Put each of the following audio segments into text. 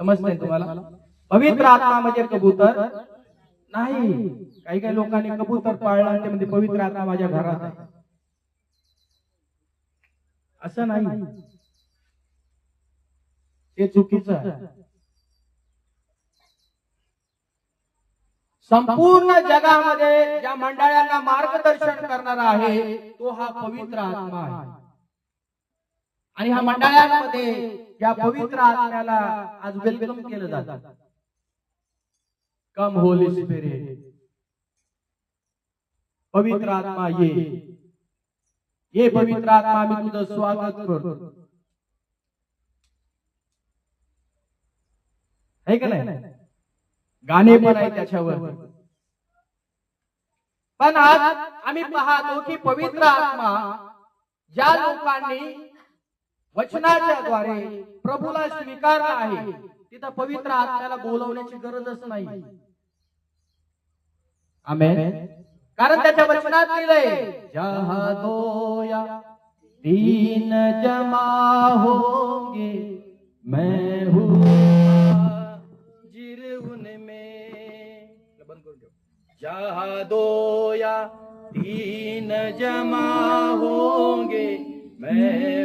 समजतंय तुम्हाला? पवित्र आत्मा म्हणजे कबूतर? नाही. काही काही लोकांनी कबूतर पाळलं ते म्हणजे पवित्र आत्मा माझ्या घरात आहे. असं नाही. ते चुकीचं संपूर्ण जगामध्ये ज्या मंडळांना मार्गदर्शन करणारा आहे तो हा पवित्र आत्मा आहे. आणि ह्या मंडळांमध्ये या पवित्र आत्म्याला आज वेलकम केलं जातं. कम होली स्पिरिट पवित्र आत्मा ये. ये पवित्र आत्मा आम्ही तुझं स्वागत करतो. आहे का नाही? गाणे पण आहे त्याच्यावर. पण आज आम्ही पाहतो की पवित्र आत्मा ज्या लोकांनी वचनाच्या द्वारे प्रभूला स्वीकारला आहे. तिथं पवित्र आत्म्याला बोलवण्याची गरजच नाही. आमेन. कारण त्याच्या वचनात लिहिलंय जहादोया तीन जमा होंगे मैं हूँ जिरउन में। बंद करून ठेव. जहा तीन जमा होंगे मैं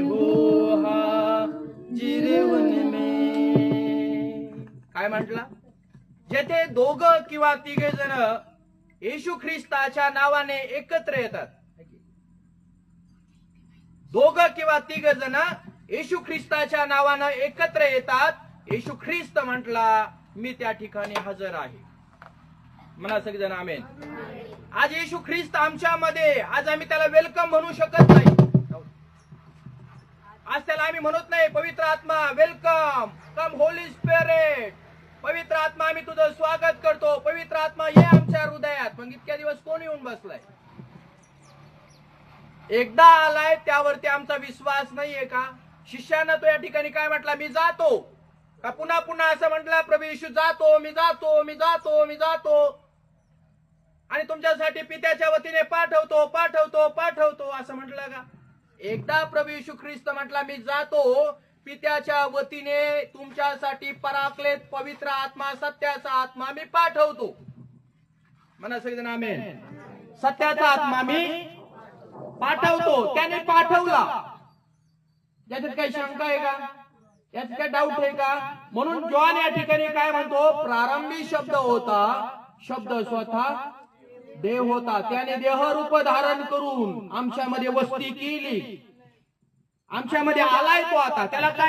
काय म्हटला? जेथे दोघ किंवा तिघे जण येशू ख्रिस्ताच्या नावाने एकत्र येतात. दोघ किंवा तिघ जण येशू ख्रिस्ताच्या नावानं एकत्र येतात. येशू ख्रिस्त म्हटला मी त्या ठिकाणी हजर आहे. म्हणा सगळेजण आमेन. आज येशू ख्रिस्त आमच्यामध्ये आज आम्ही त्याला वेलकम म्हणू शकत नाही. आज त्याला आम्ही म्हणत नाही पवित्र आत्मा वेलकम कम होली स्पिरिट पवित्र आत्मा आम्ही तुझं स्वागत करतो. पवित्र आत्मा ये आमच्या हृदयात. मग इतक्या दिवस कोण येऊन बसलाय? एकदा आलाय त्यावरती आमचा विश्वास नाहीये का? शिष्यानं तो या ठिकाणी काय म्हटला? मी जातो. का पुन्हा पुन्हा असं म्हटलं प्रभू येशू जातो मी जातो मी जातो मी जातो. आणि तुमच्यासाठी पित्याच्या वतीने पाठवतो पाठवतो पाठवतो असं म्हटलं का? एकदा प्रभू येशू ख्रिस्त म्हटला मी जातो. पित्याच्या वतीने तुमच्यासाठी पराकलेत पवित्र आत्मा सत्याचा आत्मा मी पाठवतो. म्हणा सगळेजण आमेन. सत्याचा आत्मा मी पाठवतो. त्याने पाठवला. याच्यात काही शंका आहे का? याच्यात काही डाऊट आहे का? म्हणून जॉन या ठिकाणी काय म्हणतो? प्रारंभी शब्द होता. शब्द स्वतः देव होता. त्याने देहरूप धारण करून आमच्यामध्ये वस्ती केली. आमच्यामध्ये आलाय तो आता. त्याला काय